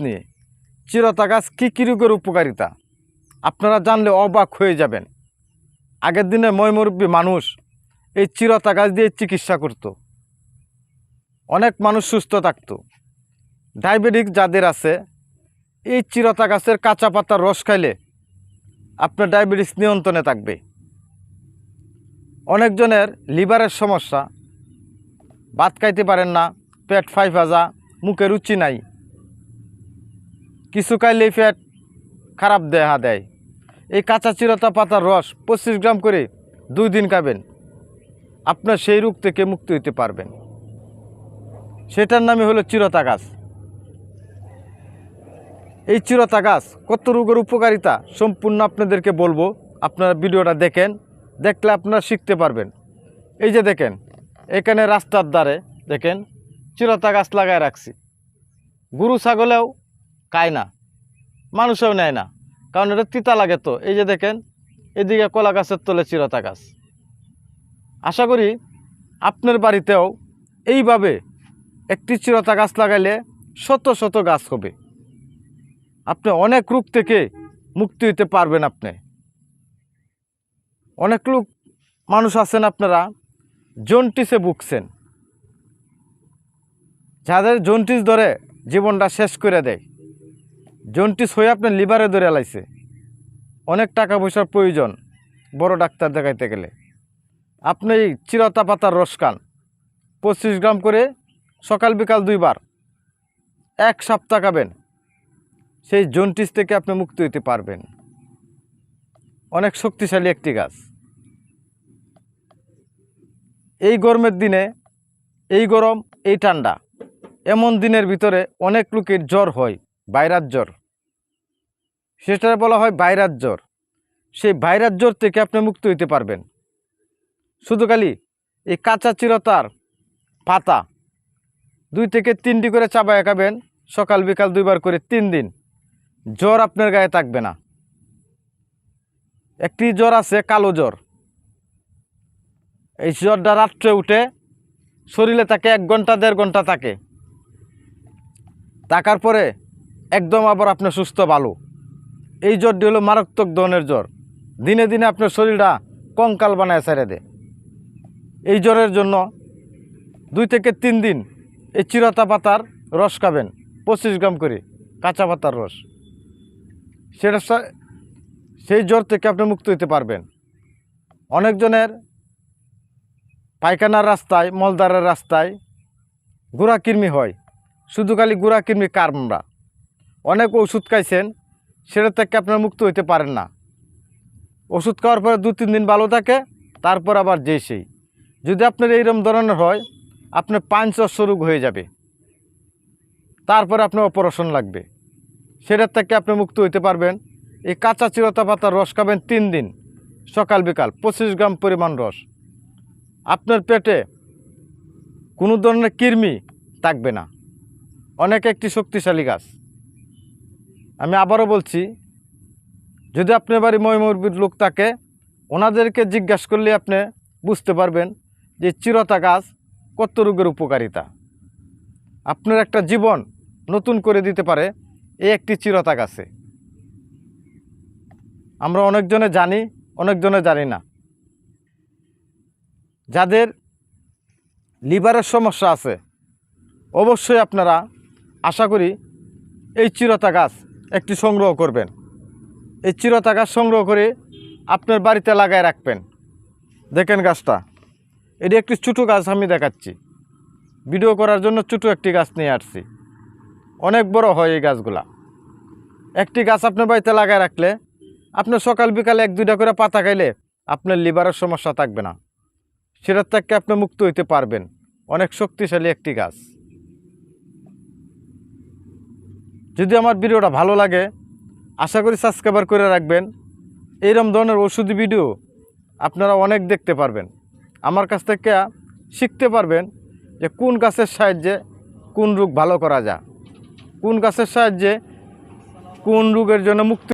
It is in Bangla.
নিয়ে চিরতা গাছ কী কী রোগের উপকারিতা? আপনারা জানলে অবাক হয়ে যাবেন। আগের দিনে ময়মুরব্বী মানুষ এই চিরতা গাছ দিয়ে চিকিৎসা করত। অনেক মানুষ সুস্থ থাকতো। ডায়াবেটিক যাদের আছে, এই চিরতা গাছের কাঁচা পাতার রস খাইলে আপনার ডায়াবেটিস নিয়ন্ত্রণে থাকবে। অনেকজনের লিভারের সমস্যা। ভাত খাইতে পারেন না, পেট ফাই ভাজা মুখে রুচি নাই। কিছু খাইলেই পেট খারাপ দেহা দেয়। এই কাঁচা চিরতা পাতার রস পঁচিশ গ্রাম করে দুই দিন খাবেন। আপনার সেই রোগ থেকে মুক্তি হতে পারবেন। সেটার নামই হলো চিরতা গাছ। এই চিরতা গাছ কত রোগের উপকারিতা সম্পূর্ণ আপনাদেরকে বলব। আপনারা ভিডিওটা দেখেন, দেখলে আপনারা শিখতে পারবেন। এই যে দেখেন, এখানে রাস্তার ধারে দেখেন, চিরতা গাছ লাগায় রাখছি। গরু, ছাগলেও খায় না, মানুষও নেয় না, কারণ এটা তিতা লাগে তো। এই যে দেখেন, এদিকে কলা গাছের তলে চিরতা গাছ। আশা করি আপনার বাড়িতেও এইভাবে একটি চিরতা গাছ লাগাইলে শত শত গাছ হবে। আপনি অনেক রূপ থেকে মুক্তি হতে পারবেন আপনি। অনেক লোক মানুষ আছেন আপনারা, জন্টিসে ভুগছেন। যাদের জন্টিস ধরে জীবনটা শেষ করে দেয়। জন্টিস হয়ে আপনার লিভারে ধরে লাইছে অনেক টাকা পয়সার প্রয়োজন বড় ডাক্তার দেখাইতে গেলে। আপনি চিরতা পাতার রস পঁচিশ গ্রাম করে সকাল বিকাল দুইবার এক সপ্তাহ খাবেন। সেই জন্টিস থেকে আপনি মুক্তি হতে পারবেন। অনেক শক্তিশালী একটি গাছ। এই গরমের দিনে, এই গরম, এই ঠান্ডা, এমন দিনের ভিতরে অনেক লোকের জ্বর হয়। বাইরার জ্বর। সেটা বলা হয় বাইরার জ্বর। সেই বাইরার জ্বর থেকে আপনি মুক্ত হইতে পারবেন। শুধু খালি এই কাঁচা চিরতার পাতা দুই থেকে তিনটি করে চাবায় খাবেন, সকাল, বিকাল দুইবার করে তিন দিন। জ্বর আপনার গায়ে থাকবে না। একটি জ্বর আছে কালো জ্বর। এই জ্বরটা রাত্রে উঠে শরীরে থাকে এক ঘণ্টা, দেড় ঘণ্টা থাকে। থাকার পরে একদম আবার আপনার সুস্থ, ভালো। এই জ্বরটি হলো মারাত্মক ধরনের জ্বর। দিনে দিনে আপনার শরীরটা কঙ্কাল বানায় ছেড়ে দেয়। এই জ্বরের জন্য দুই থেকে তিন দিন এই চিরতা পাতার রস খাবেন, পঁচিশ গ্রাম করে কাঁচা পাতার রস। সেটা সেই জ্বর থেকে আপনি মুক্ত হতে পারবেন। অনেকজনের পায়খানার রাস্তায় মলদারের রাস্তায় গুড়া কৃমি হয়। শুধু খালি গুড়া কৃমি কামড়া অনেক ওষুধ খাইছেন, সেটা থেকে আপনার মুক্ত হইতে পারেন না। ওষুধ খাওয়ার পরে দু তিন দিন ভালো থাকে, তারপর আবার যেই সেই। যদি আপনার এইরকম ধরনের হয়, আপনার পাঁচশস্য রোগ হয়ে যাবে। তারপরে আপনার অপারেশন লাগবে। সেটার থেকে আপনি মুক্ত হইতে পারবেন। এই কাঁচা চিরতা পাতার রস খাবেন তিন দিন, সকাল বিকাল, পঁচিশ গ্রাম পরিমাণ রস। আপনার পেটে কোনো ধরনের কৃমি থাকবে না। অনেক একটি শক্তিশালী গাছ। আমি আবারও বলছি, যদি আপনার বাড়ি ময়মুরবির লোক থাকে, ওনাদেরকে জিজ্ঞাসা করলে আপনি বুঝতে পারবেন যে চিরতা গাছ কত রোগের উপকারিতা। আপনার একটা জীবন নতুন করে দিতে পারে এই একটি চিরতা গাছে। আমরা অনেকজনে জানি অনেকজনে জানি না। যাদের লিভারের সমস্যা আছে, অবশ্যই আপনারা আশা করি এই চিরতা গাছ একটি সংগ্রহ করবেন। এই চিরতা গাছ সংগ্রহ করে আপনার বাড়িতে লাগায় রাখবেন। দেখেন গাছটা। এটি একটি ছোটো গাছ আমি দেখাচ্ছি। ভিডিও করার জন্য ছোটো একটি গাছ নিয়ে আসছি। অনেক বড় হয় এই গাছগুলা। একটি গাছ আপনার বাড়িতে লাগায় রাখলে আপনার সকাল বিকালে এক দুইটা করে পাতা খাইলে আপনার লিভারের সমস্যা থাকবে না। সেটার থেকে আপনি মুক্ত হইতে পারবেন। অনেক শক্তিশালী একটি গাছ। যদি আমার ভিডিওটা ভালো লাগে, আশা করি সাবস্ক্রাইবার করে রাখবেন। এইরকম ধরনের ওষুধি ভিডিও আপনারা অনেক দেখতে পারবেন। আমার কাছ থেকে শিখতে পারবেন যে কোন গাছের সাহায্যে কোন রোগ ভালো করা যায়, কোন গাছের সাহায্যে কোন রোগের জন্য মুক্তি